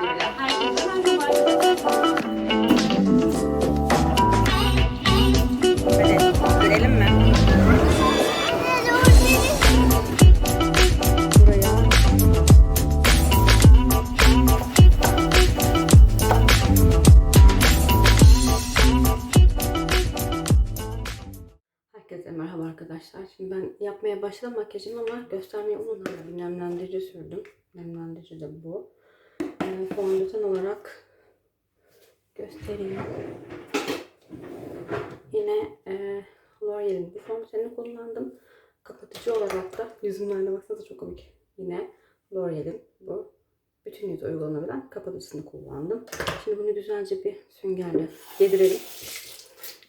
Herkese merhaba arkadaşlar. Şimdi ben yapmaya başladım makyajımı ama göstermeyi unutmadım. Nemlendirici sürdüm. Nemlendirici de bu. Ee, fondöten olarak göstereyim. Yine e, L'Oreal'in bir fondötenini kullandım. Kapatıcı olarak da yüzümün haline baksanıza çok komik. Yine L'Oreal'in bu bütün yüz uygulanabilen kapatıcısını kullandım. Şimdi bunu güzelce bir süngerle yedirelim.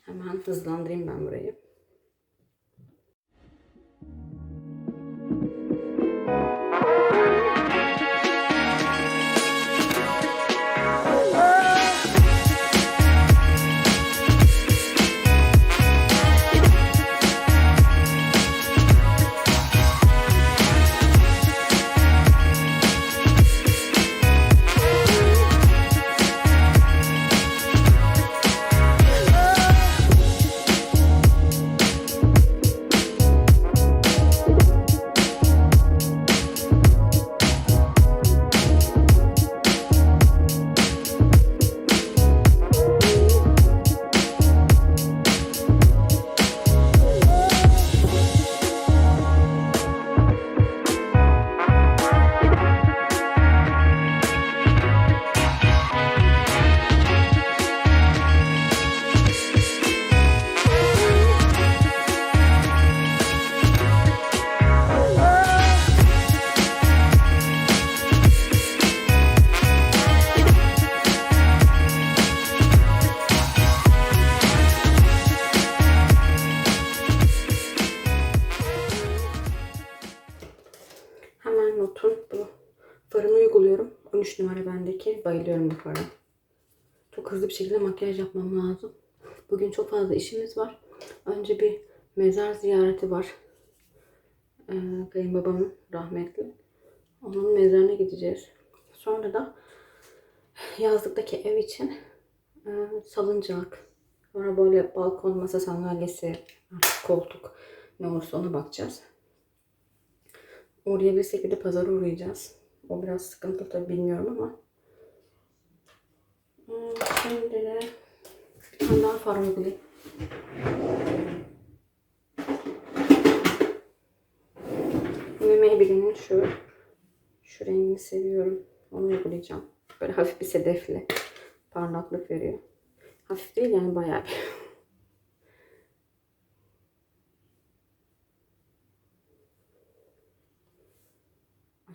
Hemen hızlandırayım ben burayı. Fara. Çok hızlı bir şekilde makyaj yapmam lazım. Bugün çok fazla işimiz var. Önce bir mezar ziyareti var. Ee, kayınbabamın rahmetli. Onun mezarına gideceğiz. Sonra da yazlıktaki ev için e, salıncak. Sonra böyle balkon masa sandalyesi, koltuk ne olursa ona bakacağız. Uğrayabilsek bir de pazara uğrayacağız. O biraz sıkıntı tabii bilmiyorum ama. Şimdi de bir tane daha far uygulayayım. Maybelline'in şu şu rengini seviyorum. Onu uygulayacağım. Böyle hafif bir sedefli parlaklık veriyor. Hafif değil yani bayağı bir.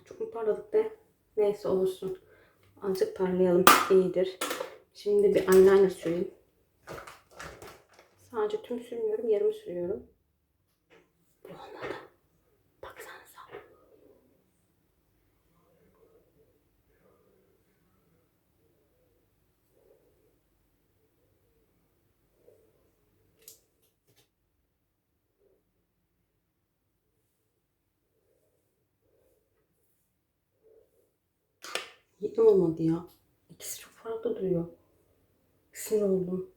Çok mu parladık be? Neyse olsun. Azıcık parlayalım. iyidir. Şimdi bir eyeliner süreyim. Sadece tüm sürmüyorum. Yarım sürüyorum. Bu olmadı. Baksanıza. Yine olmadı ya. İkisi çok farklı duruyor. Sinir oldum.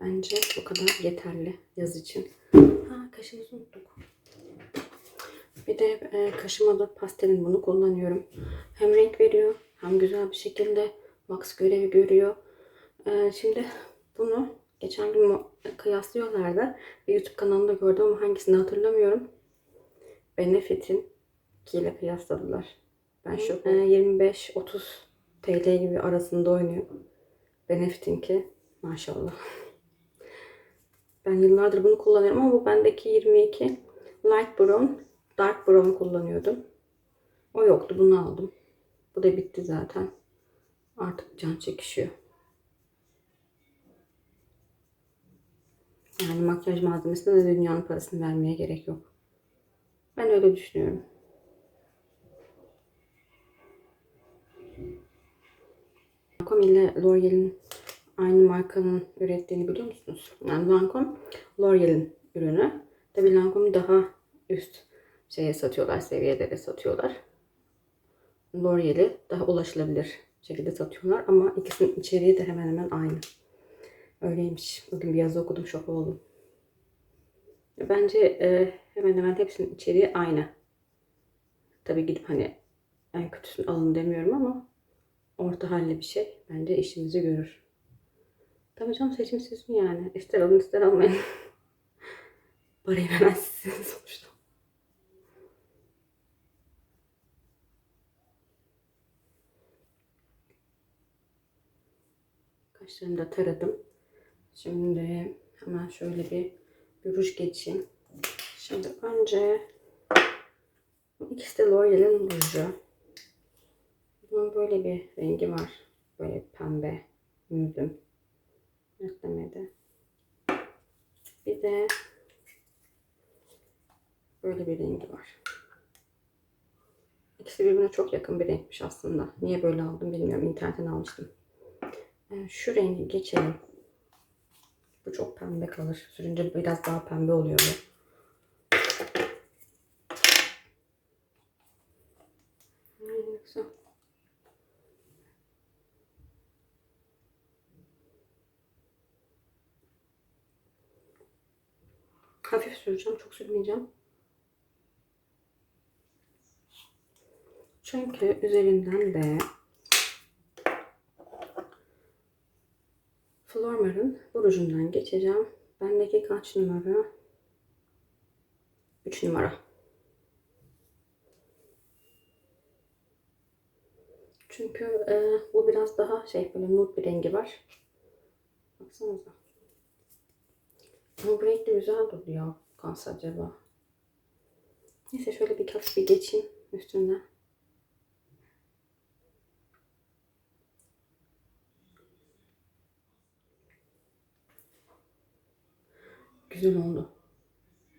Bence bu kadar yeterli yaz için. Ha kaşımızı unuttuk. Bir de e, kaşıma da pastelin bunu kullanıyorum. Hem renk veriyor hem güzel bir şekilde wax görevi görüyor. E, şimdi bunu geçen gün mu- kıyaslıyorlardı. Bir YouTube kanalında gördüm ama hangisini hatırlamıyorum. Benefit'in ile kıyasladılar. Ben şu e, 25-30 TL gibi arasında oynuyor. Benefit'inki maşallah. Ben yıllardır bunu kullanıyorum ama bu bendeki 22 light brown, dark brown kullanıyordum. O yoktu bunu aldım. Bu da bitti zaten. Artık can çekişiyor. Yani makyaj malzemesine de dünyanın parasını vermeye gerek yok. Ben öyle düşünüyorum. Lancome ile L'Oreal'in aynı markanın ürettiğini biliyor musunuz? Yani Lancome L'Oreal'in ürünü. Tabii Lancome daha üst şeye satıyorlar, seviyelere satıyorlar. L'Oreal'i daha ulaşılabilir şekilde satıyorlar ama ikisinin içeriği de hemen hemen aynı. Öyleymiş. Bugün bir yazı okudum şok oldum. Bence e, hemen hemen hepsinin içeriği aynı. Tabii gidip hani en kötüsünü alın demiyorum ama orta halli bir şey. Bence işimizi görür. Tabii canım seçim sizin yani. İster alın ister almayın. Parayı veren sizsiniz sonuçta. Kaşlarımı da taradım. Şimdi hemen şöyle bir, bir ruj geçeyim. Şimdi önce ikisi de L'Oreal'in ruju. Bunun böyle bir rengi var. Böyle pembe, mürdüm. Netlemedi. Bir de böyle bir rengi var. İkisi birbirine çok yakın bir renkmiş aslında. Niye böyle aldım bilmiyorum. İnternetten almıştım. Ee, Şu rengi geçelim. Bu çok pembe kalır. Sürünce biraz daha pembe oluyor bu. Ay, güzel. Hafif süreceğim. Çok sürmeyeceğim. Çünkü üzerinden de Flormar'ın bu rujundan geçeceğim. Bendeki kaç numara? 3 numara. Çünkü e, bu biraz daha şey böyle nude bir rengi var. Baksanıza. Bu renk de güzel duruyor. Kalsa acaba. Neyse şöyle bir hafif bir geçeyim üstünden. Güzel oldu.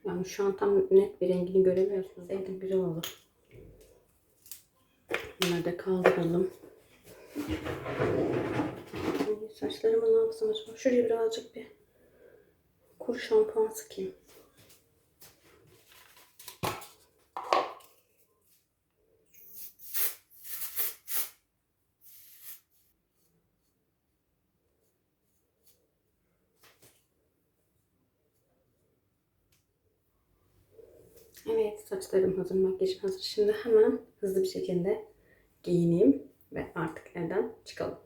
Yani şu an tam net bir rengini göremiyorsunuz. Sevdim güzel oldu. Bunları da kaldıralım. Saçlarımı ne yapsam acaba? Şuraya birazcık bir kuru şampuan sıkayım. Evet saçlarım hazır, makyajım hazır. Şimdi hemen hızlı bir şekilde giyineyim ve artık evden çıkalım.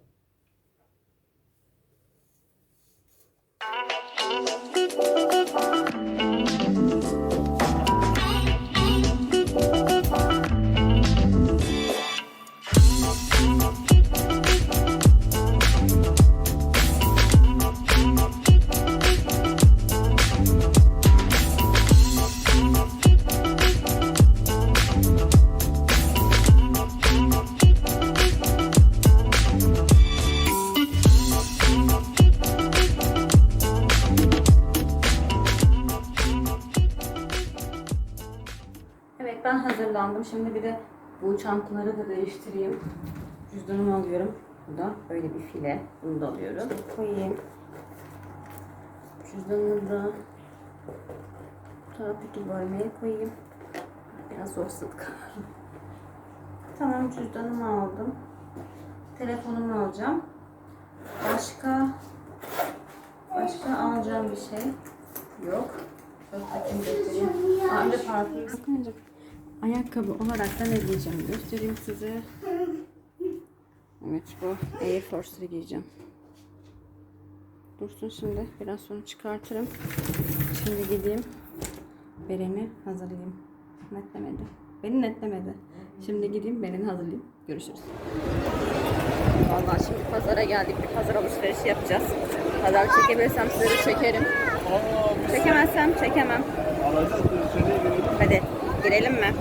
Şimdi bir de bu çantaları da değiştireyim. Cüzdanımı alıyorum. Bu da böyle bir file. Bunu da alıyorum. Koyayım. Cüzdanımı da taraftaki bölmeye koyayım. Biraz zor sık. Tamam cüzdanımı aldım. Telefonumu alacağım. Başka Başka alacağım bir şey yok. Bakayım göstereyim. Aa, de parfüm. Ayakkabı olarak da ne giyeceğim göstereyim size. Evet bu Air Force'ları giyeceğim. Dursun şimdi. Biraz sonra çıkartırım. Şimdi gideyim. Beren'i hazırlayayım. Netlemedi. Beni netlemedi. Şimdi gideyim Beren'i hazırlayayım. Görüşürüz. Vallahi şimdi pazara geldik. Bir pazar alışverişi yapacağız. Pazar çekebilirsem size çekerim. Çekemezsem çekemem. Alacağız girelim. Mi?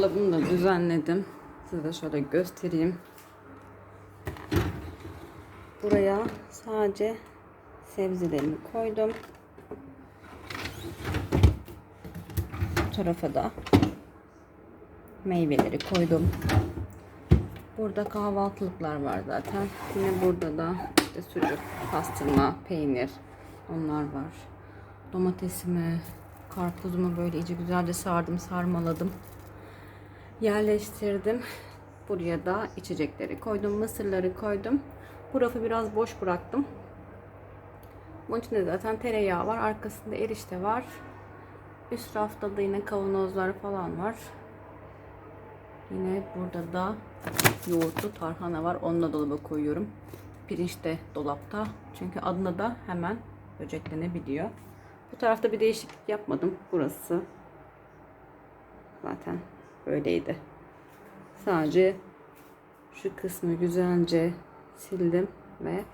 Dolabımı da düzenledim. Size de şöyle göstereyim. Buraya sadece sebzelerimi koydum. Bu tarafa da meyveleri koydum. Burada kahvaltılıklar var zaten. Yine burada da işte sucuk, pastırma, peynir onlar var. Domatesimi, karpuzumu böyle iyice güzelce sardım, sarmaladım. Yerleştirdim. Buraya da içecekleri koydum, mısırları koydum. Bu rafı biraz boş bıraktım. Bunun içinde zaten tereyağı var, arkasında erişte var. Üst rafta da yine kavanozlar falan var. Yine burada da yoğurtlu tarhana var. Onu da dolaba koyuyorum. Pirinç de dolapta. Çünkü adına da hemen böceklenebiliyor. Bu tarafta bir değişiklik yapmadım. Burası zaten böyleydi. Sadece şu kısmı güzelce sildim ve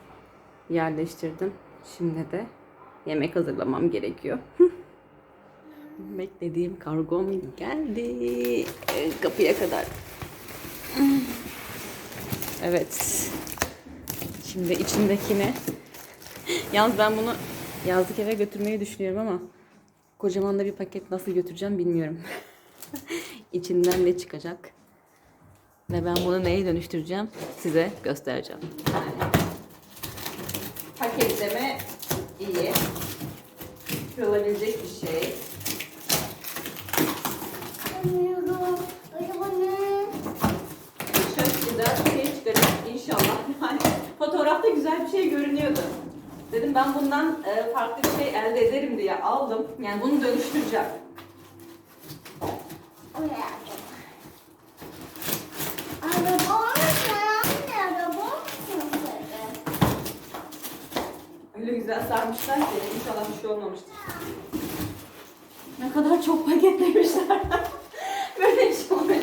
yerleştirdim. Şimdi de yemek hazırlamam gerekiyor. Beklediğim kargom geldi. Kapıya kadar. Evet. Şimdi içindekini Yalnız ben bunu yazlık eve götürmeyi düşünüyorum ama kocaman da bir paket nasıl götüreceğim bilmiyorum. İçinden ne çıkacak? Ve ben bunu neye dönüştüreceğim size göstereceğim. Paketleme iyi. Kırılabilecek bir şey. Çok güzel bir şey çıkaracak inşallah. Yani fotoğrafta güzel bir şey görünüyordu. Dedim ben bundan e, farklı bir şey elde ederim diye aldım. Yani bunu dönüştüreceğim. Öyle güzel sarmışlar ki inşallah bir şey olmamıştır. Ne kadar çok paketlemişler. Böyle bir şey olmuyor.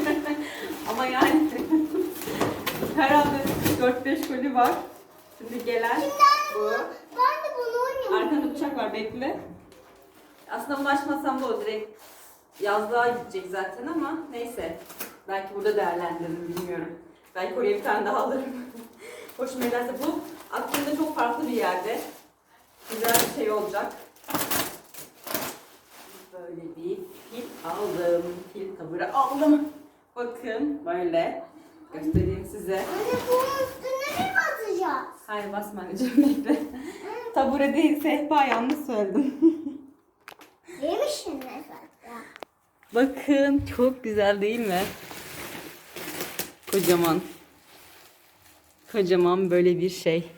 Ama yani herhalde 4-5 koli var. Şimdi gelen bu. Arkanda bıçak Aslında ulaşmasam da o direkt yazlığa gidecek zaten ama neyse. Belki burada değerlendiririm bilmiyorum. Belki oraya bir tane daha alırım. Hoşuma giderse bu aklımda çok farklı bir yerde. Güzel bir şey olacak. Böyle bir pil aldım. Pil tabırı aldım. Bakın böyle. Göstereyim size. Hayır basma anneciğim bekle. Tabure değil sehpa yanlış söyledim. Bakın çok güzel değil mi? Kocaman. Kocaman böyle bir şey.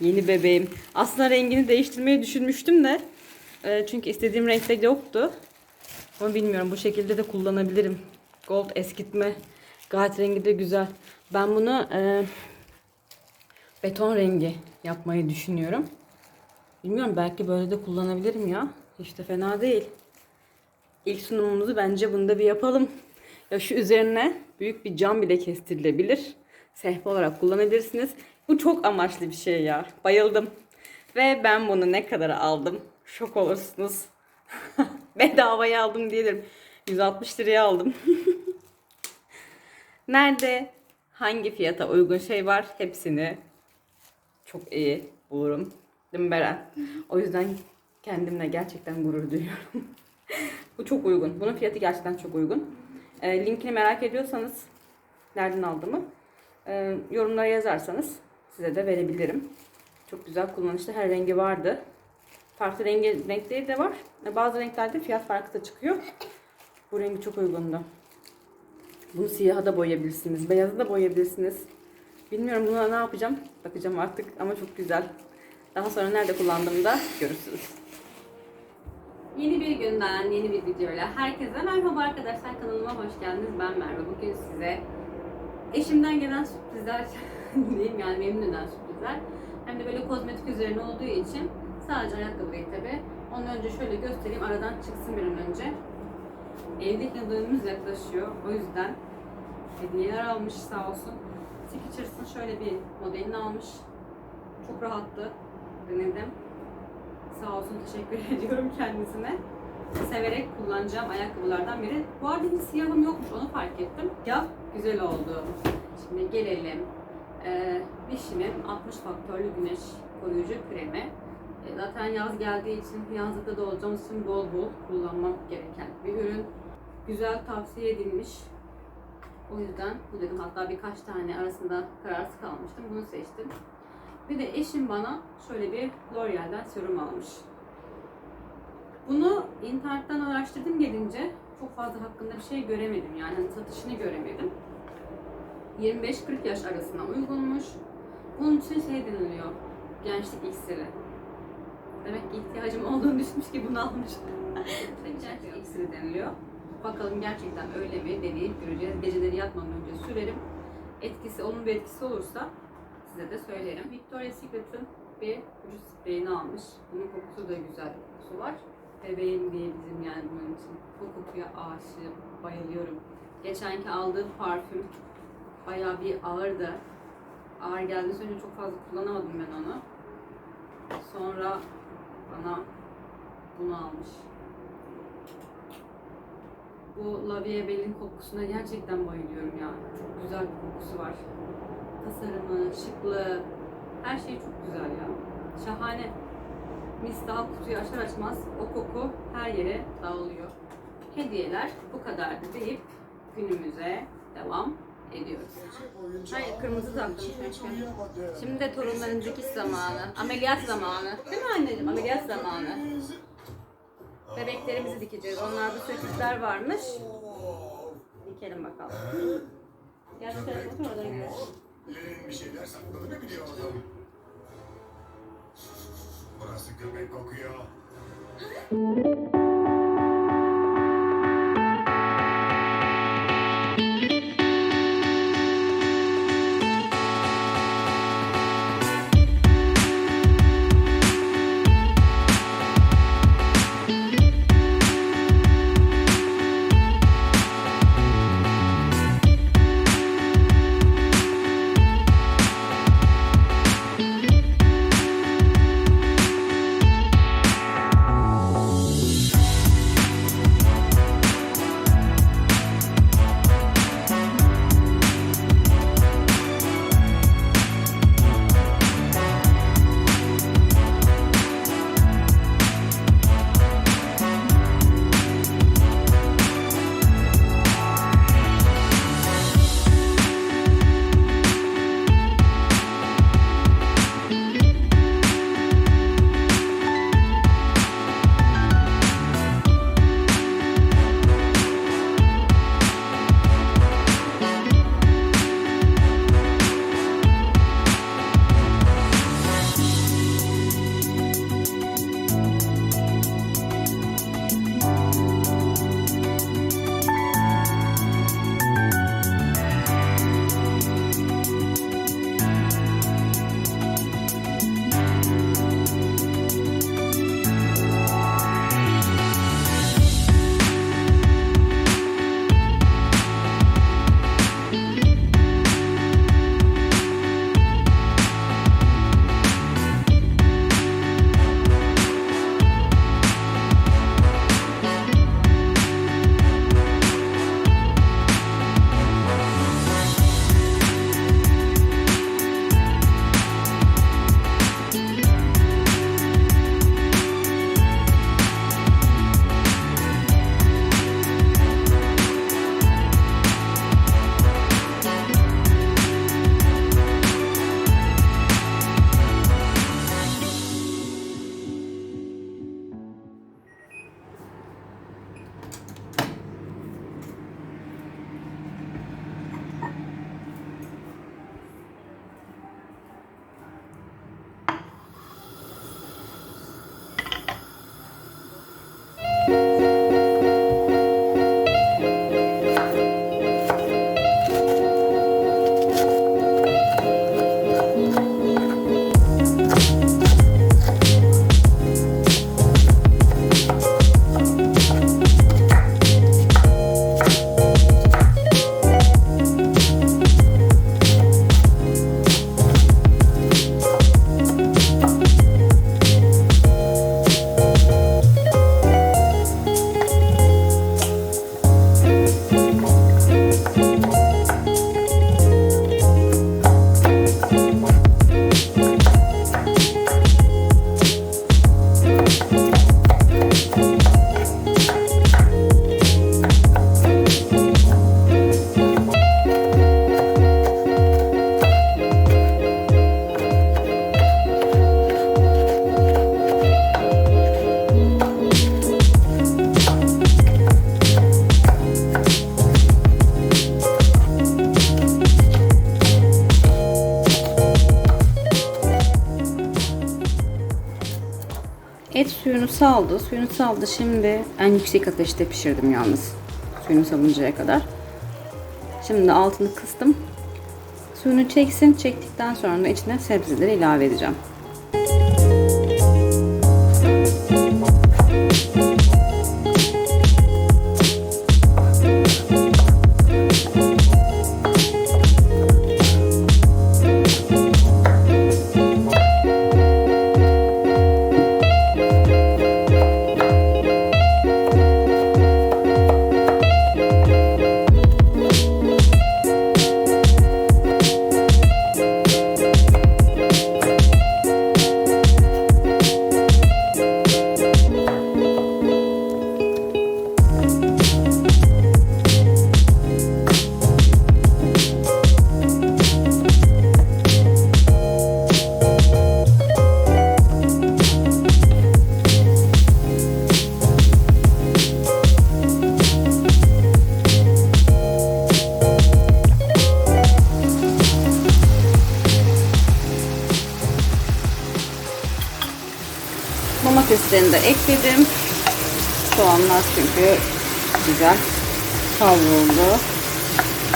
Yeni bebeğim. Aslında rengini değiştirmeyi düşünmüştüm de. e, çünkü istediğim renkte yoktu. Ama bilmiyorum bu şekilde de kullanabilirim. Gold eskitme. Gayet rengi de güzel. Ben bunu e, beton rengi yapmayı düşünüyorum. Bilmiyorum belki böyle de kullanabilirim ya. Hiç de fena değil. İlk sunumumuzu bence bunda bir yapalım. Ya şu üzerine büyük bir cam bile kestirilebilir. Sehpa olarak kullanabilirsiniz. Bu çok amaçlı bir şey ya. Bayıldım. Ve ben bunu ne kadar aldım? Şok olursunuz. Bedavaya aldım diyelim. 160 liraya aldım. Nerede hangi fiyata uygun şey var hepsini çok iyi bulurum. Değil mi Beren? O yüzden kendimle gerçekten gurur duyuyorum. Bu çok uygun. Bunun fiyatı gerçekten çok uygun. E, linkini merak ediyorsanız nereden aldığımı e, yorumlara yazarsanız size de verebilirim. Çok güzel kullanışlı. Her rengi vardı. Farklı rengi, renkleri de var. E, Bazı renklerde fiyat farkı da çıkıyor. Bu rengi çok uygundu. Bunu siyaha da boyayabilirsiniz. Beyazı da boyayabilirsiniz. Bilmiyorum buna ne yapacağım. Bakacağım artık ama çok güzel. Daha sonra nerede kullandığımda görürsünüz. Yeni bir günden, yeni bir videoyla herkese merhaba arkadaşlar. Kanalıma hoş geldiniz. Ben Merve. Bugün size eşimden gelen sürprizler diyeyim yani memnun eden sürprizler. Hem de böyle kozmetik üzerine olduğu için sadece ayakkabı değil tabi. Ondan önce şöyle göstereyim. Aradan çıksın bir an önce. Evdeki yıldönümümüz yaklaşıyor. O yüzden hediyeler almış sağ olsun. Skechers'ın şöyle bir modelini almış. Çok rahattı. Denedim. Sağ olsun teşekkür ediyorum kendisine. Severek kullanacağım ayakkabılardan biri. Bu arada hiç siyahım yokmuş onu fark ettim. Ya güzel oldu. Şimdi gelelim. Ee, Vişi'nin 60 faktörlü güneş koruyucu kremi. E, zaten yaz geldiği için yazlıkta da olacağımız için bol bol kullanmam gereken bir ürün. Güzel tavsiye edilmiş. O yüzden bu dedim hatta birkaç tane arasında kararsız kalmıştım. Bunu seçtim. Bir de eşim bana şöyle bir L'Oreal'den serum almış. Bunu internetten araştırdım gelince çok fazla hakkında bir şey göremedim yani satışını göremedim. 25-40 yaş arasına uygunmuş. Bunun için şey deniliyor, gençlik iksiri. Demek ki ihtiyacım olduğunu düşünmüş ki bunu almış. gençlik iksiri deniliyor. Bakalım gerçekten öyle mi deneyip göreceğiz. Geceleri yatmadan önce sürerim. Etkisi, onun bir etkisi olursa size de söylerim. Victoria's Secret'ın bir vücut spreyini almış. Bunun kokusu da güzel bir kokusu var. Bebeğim diye bizim yani bunun için. Bu kokuya aşığım, bayılıyorum. Geçenki aldığım parfüm bayağı bir ağırdı. Ağır geldiği sürece çok fazla kullanamadım ben onu. Sonra bana bunu almış. Bu La Vie Belle'in kokusuna gerçekten bayılıyorum ya. Çok güzel bir kokusu var. Tasarımı, şıklığı, her şey çok güzel ya. Şahane. Mis daha kutuyu açar açmaz o koku her yere dağılıyor. Hediyeler bu kadardı deyip günümüze devam ediyoruz. Hayır kırmızı taktım çünkü. Şimdi de torunların dikiş zamanı. Ameliyat zamanı. Değil mi anneciğim? Ameliyat zamanı. Bebeklerimizi dikeceğiz. Onlarda sökükler varmış. Dikelim bakalım. Gel otur, oradan gidelim. Bir şeyler sakladığını biliyordum. Burası köpek kokuyor. saldı. Suyunu saldı. Şimdi en yüksek ateşte pişirdim yalnız. Suyunu salıncaya kadar. Şimdi altını kıstım. Suyunu çeksin. Çektikten sonra da içine sebzeleri ilave edeceğim.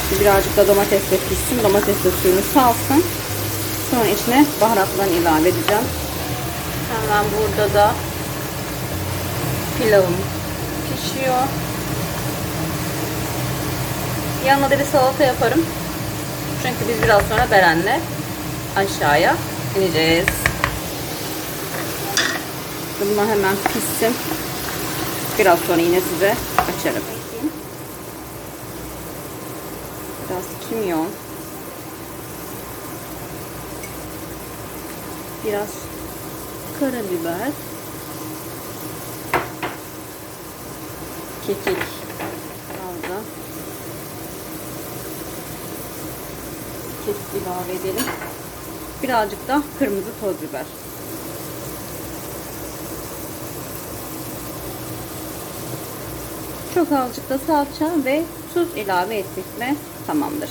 Şimdi birazcık da domates de pişsin. Domates de suyunu salsın. Sonra içine baharatlarını ilave edeceğim. Hemen burada da pilavım pişiyor. Yanına da bir salata yaparım. Çünkü biz biraz sonra Beren'le aşağıya ineceğiz. Bunlar hemen pişsin. Biraz sonra yine size açarım. Biraz kimyon. Biraz karabiber. Kekik. Da kekik ilave edelim. Birazcık da kırmızı toz biber. Çok azıcık da salça ve tuz ilave ettik mi tamamdır.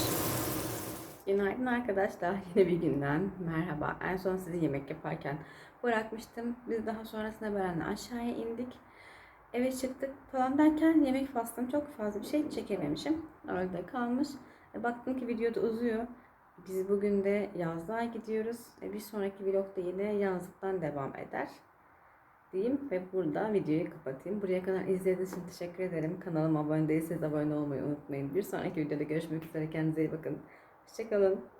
Günaydın arkadaşlar. Yine bir günden merhaba. En son sizi yemek yaparken bırakmıştım. Biz daha sonrasında Beren'le aşağıya indik. Eve çıktık falan derken yemek faslım çok fazla bir şey çekememişim. Orada kalmış. E, baktım ki videoda uzuyor. Biz bugün de yazlığa gidiyoruz. E, bir sonraki vlogda yine yazlıktan devam eder diyeyim ve burada videoyu kapatayım. Buraya kadar izlediğiniz için teşekkür ederim. Kanalıma abone değilseniz abone olmayı unutmayın. Bir sonraki videoda görüşmek üzere. Kendinize iyi bakın. Hoşçakalın.